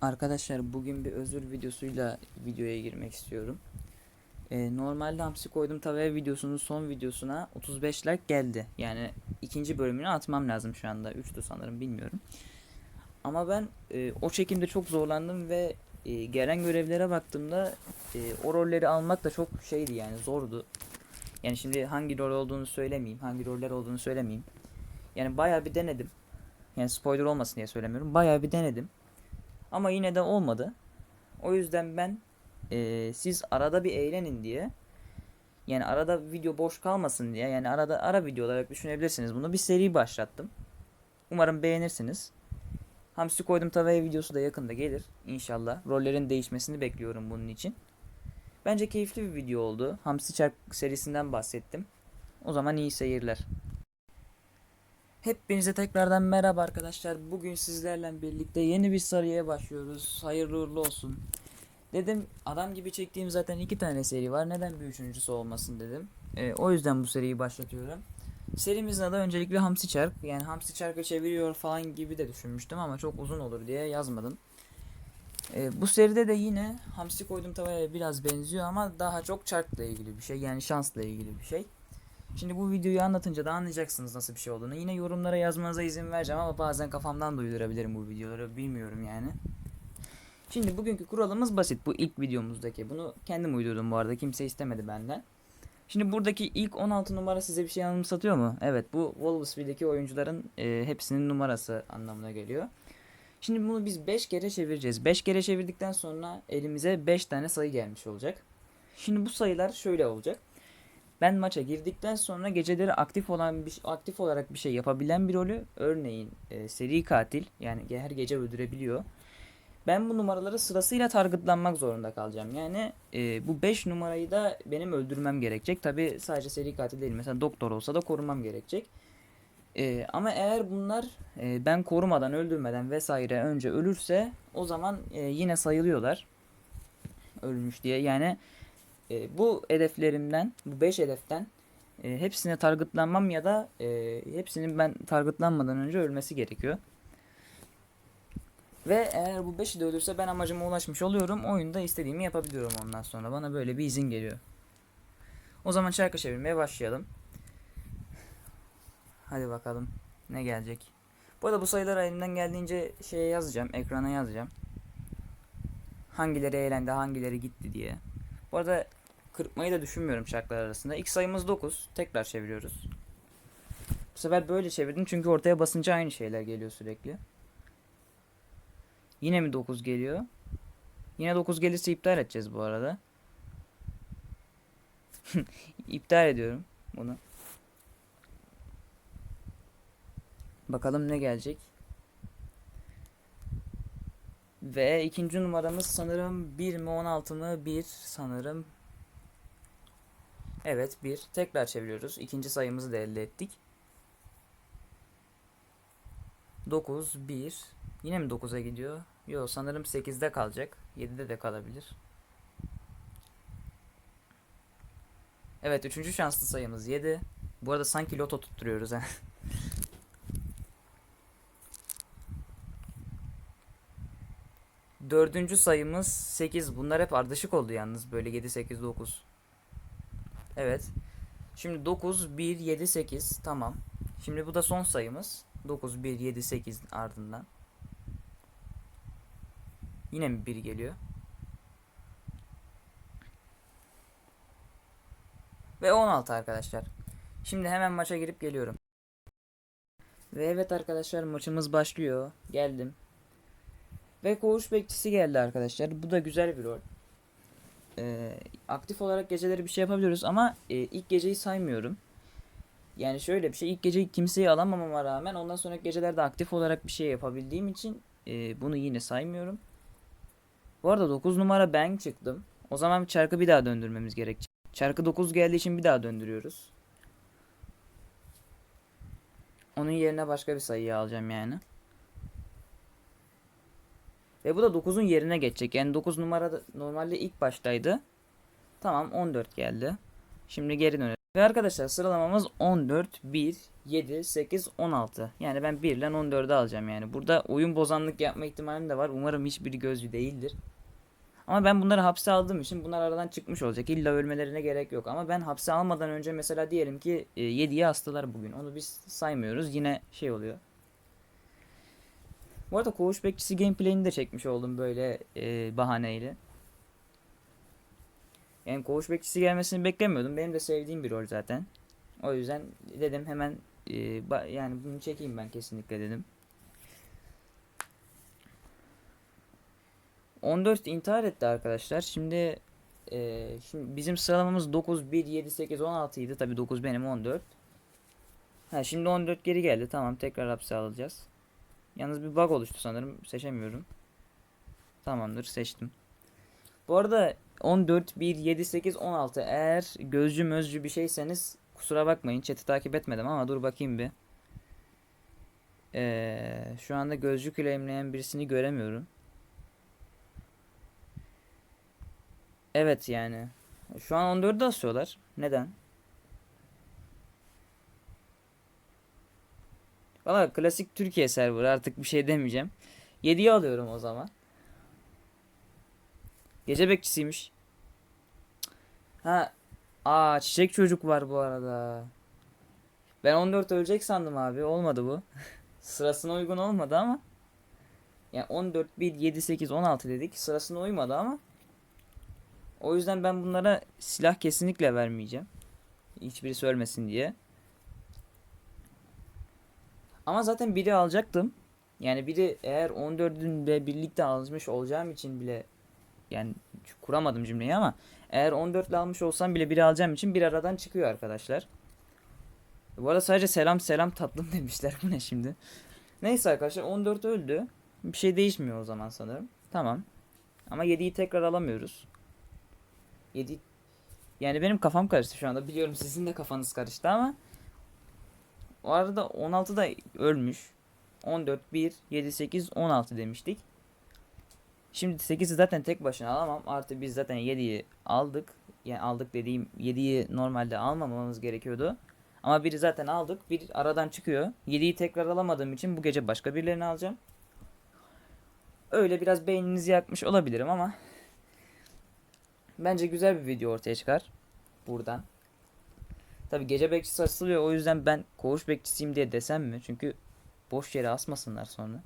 Arkadaşlar bugün bir özür videosuyla videoya girmek istiyorum. Ee, normalde hamsi koydum tavaya videosunun son videosuna 35 like geldi. Yani ikinci bölümünü atmam lazım şu anda. 3'tü sanırım bilmiyorum. Ama ben e, o çekimde çok zorlandım ve e, gelen görevlere baktığımda e, o rolleri almak da çok şeydi yani zordu. Yani şimdi hangi rol olduğunu söylemeyeyim, hangi roller olduğunu söylemeyeyim. Yani bayağı bir denedim. Yani spoiler olmasın diye söylemiyorum. Bayağı bir denedim. Ama yine de olmadı. O yüzden ben eee, siz arada bir eğlenin diye yani arada video boş kalmasın diye yani arada ara video olarak düşünebilirsiniz bunu bir seri başlattım. Umarım beğenirsiniz. Hamsi koydum tavaya videosu da yakında gelir inşallah. Rollerin değişmesini bekliyorum bunun için. Bence keyifli bir video oldu. Hamsi Çark serisinden bahsettim. O zaman iyi seyirler. Hepinize tekrardan merhaba arkadaşlar. Bugün sizlerle birlikte yeni bir seriye başlıyoruz. Hayırlı uğurlu olsun. Dedim adam gibi çektiğim zaten iki tane seri var. Neden bir üçüncüsü olmasın dedim. Ee, o yüzden bu seriyi başlatıyorum. Serimizin adı öncelikle Hamsi Çark. Yani Hamsi Çark'ı çeviriyor falan gibi de düşünmüştüm ama çok uzun olur diye yazmadım. Ee, bu seride de yine Hamsi koydum tavaya biraz benziyor ama daha çok çarkla ilgili bir şey. Yani şansla ilgili bir şey. Şimdi bu videoyu anlatınca da anlayacaksınız nasıl bir şey olduğunu. Yine yorumlara yazmanıza izin vereceğim ama bazen kafamdan da uydurabilirim bu videoları. Bilmiyorum yani. Şimdi bugünkü kuralımız basit. Bu ilk videomuzdaki. Bunu kendim uydurdum bu arada. Kimse istemedi benden. Şimdi buradaki ilk 16 numara size bir şey anımsatıyor mu? Evet bu Wolvesville'deki oyuncuların e, hepsinin numarası anlamına geliyor. Şimdi bunu biz 5 kere çevireceğiz. 5 kere çevirdikten sonra elimize 5 tane sayı gelmiş olacak. Şimdi bu sayılar şöyle olacak. Ben maça girdikten sonra geceleri aktif olan bir aktif olarak bir şey yapabilen bir rolü örneğin e, seri katil yani her gece öldürebiliyor. Ben bu numaraları sırasıyla targetlanmak zorunda kalacağım. Yani e, bu 5 numarayı da benim öldürmem gerekecek. Tabi sadece seri katil değil. Mesela doktor olsa da korumam gerekecek. E, ama eğer bunlar e, ben korumadan, öldürmeden vesaire önce ölürse o zaman e, yine sayılıyorlar. Ölmüş diye. Yani e, bu hedeflerimden, bu 5 hedeften e, hepsine targetlanmam ya da e, hepsinin ben targetlanmadan önce ölmesi gerekiyor. Ve eğer bu 5'i de ölürse ben amacıma ulaşmış oluyorum. Oyunda istediğimi yapabiliyorum ondan sonra. Bana böyle bir izin geliyor. O zaman şarkı çevirmeye başlayalım. Hadi bakalım ne gelecek. Bu arada bu sayıları elimden geldiğince şeye yazacağım, ekrana yazacağım. Hangileri eğlendi, hangileri gitti diye. Bu arada kırpmayı da düşünmüyorum şarkılar arasında. İlk sayımız 9. Tekrar çeviriyoruz. Bu sefer böyle çevirdim çünkü ortaya basınca aynı şeyler geliyor sürekli. Yine mi 9 geliyor? Yine 9 gelirse iptal edeceğiz bu arada. iptal ediyorum bunu. Bakalım ne gelecek. Ve ikinci numaramız sanırım 1 mi 16 mı? 1 sanırım. Evet 1. Tekrar çeviriyoruz. İkinci sayımızı da elde ettik. 9, 1. Yine mi 9'a gidiyor? Yok sanırım 8'de kalacak. 7'de de kalabilir. Evet üçüncü şanslı sayımız 7. Bu arada sanki loto tutturuyoruz ha. Dördüncü sayımız 8. Bunlar hep ardışık oldu yalnız. Böyle 7, 8, 9. Evet. Şimdi 9, 1, 7, 8. Tamam. Şimdi bu da son sayımız. 9, 1, 7, 8 ardından. Yine mi 1 geliyor? Ve 16 arkadaşlar. Şimdi hemen maça girip geliyorum. Ve evet arkadaşlar maçımız başlıyor. Geldim. Ve koğuş bekçisi geldi arkadaşlar. Bu da güzel bir rol. Ee, aktif olarak geceleri bir şey yapabiliyoruz ama e, ilk geceyi saymıyorum. Yani şöyle bir şey ilk gece kimseyi alamamama rağmen ondan sonraki gecelerde aktif olarak bir şey yapabildiğim için e, bunu yine saymıyorum. Bu arada 9 numara ben çıktım. O zaman çarkı bir daha döndürmemiz gerekecek. Çarkı 9 geldiği için bir daha döndürüyoruz. Onun yerine başka bir sayıyı alacağım yani. Ve bu da 9'un yerine geçecek. Yani 9 numara normalde ilk baştaydı. Tamam 14 geldi. Şimdi geri dönelim. Ve arkadaşlar sıralamamız 14, 1, 7, 8, 16. Yani ben 1 ile 14'ü alacağım yani. Burada oyun bozanlık yapma ihtimalim de var. Umarım hiçbiri gözcü değildir. Ama ben bunları hapse aldığım için bunlar aradan çıkmış olacak. İlla ölmelerine gerek yok. Ama ben hapse almadan önce mesela diyelim ki 7'ye astılar bugün. Onu biz saymıyoruz. Yine şey oluyor. Bu arada koğuş bekçisi gameplay'ini de çekmiş oldum böyle e, bahaneyle. Yani koğuş bekçisi gelmesini beklemiyordum. Benim de sevdiğim bir rol zaten. O yüzden dedim hemen e, yani bunu çekeyim ben kesinlikle dedim. 14 intihar etti arkadaşlar. Şimdi e, şimdi bizim sıralamamız 9 1 7 8 16 idi. Tabii 9 benim 14. Ha şimdi 14 geri geldi. Tamam tekrar hapse alacağız. Yalnız bir bug oluştu sanırım. Seçemiyorum. Tamamdır seçtim. Bu arada 14 1 7 8 16 eğer gözcü mözcü bir şeyseniz kusura bakmayın. Chat'i takip etmedim ama dur bakayım bir. Ee, şu anda gözcü claimleyen birisini göremiyorum. Evet yani. Şu an 14'ü asıyorlar. Neden? Valla klasik Türkiye server artık bir şey demeyeceğim. 7'yi alıyorum o zaman. Gece bekçisiymiş. Ha. Aa çiçek çocuk var bu arada. Ben 14 ölecek sandım abi. Olmadı bu. Sırasına uygun olmadı ama. Yani 14, 1, 7, 8, 16 dedik. Sırasına uymadı ama. O yüzden ben bunlara silah kesinlikle vermeyeceğim. Hiçbirisi ölmesin diye. Ama zaten biri alacaktım. Yani biri eğer 14'ün de birlikte almış olacağım için bile yani kuramadım cümleyi ama eğer 14 ile almış olsam bile biri alacağım için bir aradan çıkıyor arkadaşlar. Bu arada sadece selam selam tatlım demişler. Bu ne şimdi? Neyse arkadaşlar 14 öldü. Bir şey değişmiyor o zaman sanırım. Tamam. Ama 7'yi tekrar alamıyoruz. 7 yani benim kafam karıştı şu anda. Biliyorum sizin de kafanız karıştı ama o arada 16 da ölmüş. 14 1 7 8 16 demiştik. Şimdi 8'i zaten tek başına alamam. Artı biz zaten 7'yi aldık. Yani aldık dediğim 7'yi normalde almamamız gerekiyordu. Ama biri zaten aldık. Bir aradan çıkıyor. 7'yi tekrar alamadığım için bu gece başka birilerini alacağım. Öyle biraz beyninizi yakmış olabilirim ama bence güzel bir video ortaya çıkar buradan. Tabi gece bekçisi asılıyor o yüzden ben koğuş bekçisiyim diye desem mi? Çünkü boş yere asmasınlar sonra.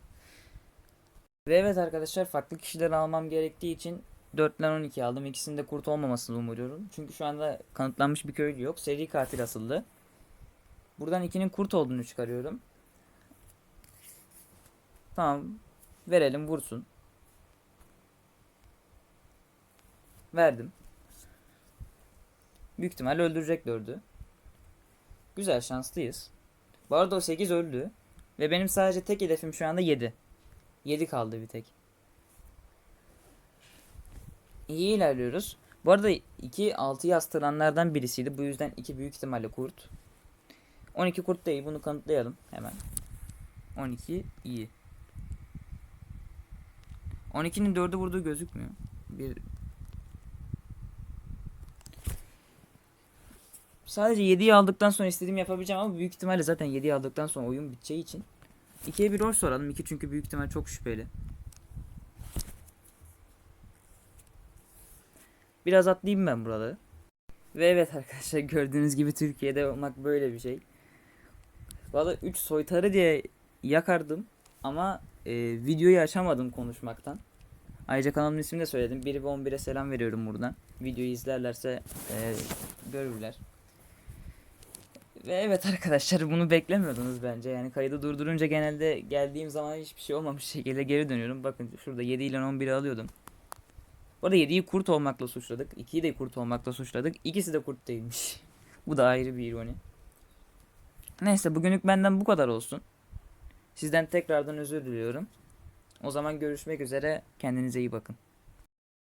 Ve evet arkadaşlar farklı kişileri almam gerektiği için 4 ile 12 aldım. İkisinde kurt olmamasını umuyorum. Çünkü şu anda kanıtlanmış bir köylü yok. Seri katil asıldı. Buradan 2'nin kurt olduğunu çıkarıyorum. Tamam. Verelim vursun. Verdim. Büyük ihtimal öldürecek 4'ü. Güzel şanslıyız. Bu arada o 8 öldü. Ve benim sadece tek hedefim şu anda 7. 7 kaldı bir tek. İyi ilerliyoruz. Bu arada 2 6 yastıranlardan birisiydi. Bu yüzden 2 büyük ihtimalle kurt. 12 kurt değil. Bunu kanıtlayalım hemen. 12 iyi. 12'nin 4'ü vurduğu gözükmüyor. Bir Sadece 7'yi aldıktan sonra istediğimi yapabileceğim ama büyük ihtimalle zaten 7'yi aldıktan sonra oyun biteceği için 2'ye bir rol soralım. 2 çünkü büyük ihtimal çok şüpheli. Biraz atlayayım ben buraları. Ve evet arkadaşlar gördüğünüz gibi Türkiye'de olmak böyle bir şey. Valla 3 soytarı diye yakardım ama e, videoyu açamadım konuşmaktan. Ayrıca kanalımın ismini de söyledim. 1 ve 11'e selam veriyorum buradan. Videoyu izlerlerse e, görürler. Ve evet arkadaşlar bunu beklemiyordunuz bence. Yani kaydı durdurunca genelde geldiğim zaman hiçbir şey olmamış şekilde geri dönüyorum. Bakın şurada 7 ile 11'i alıyordum. Bu arada 7'yi kurt olmakla suçladık. 2'yi de kurt olmakla suçladık. İkisi de kurt değilmiş. bu da ayrı bir ironi. Neyse bugünlük benden bu kadar olsun. Sizden tekrardan özür diliyorum. O zaman görüşmek üzere. Kendinize iyi bakın.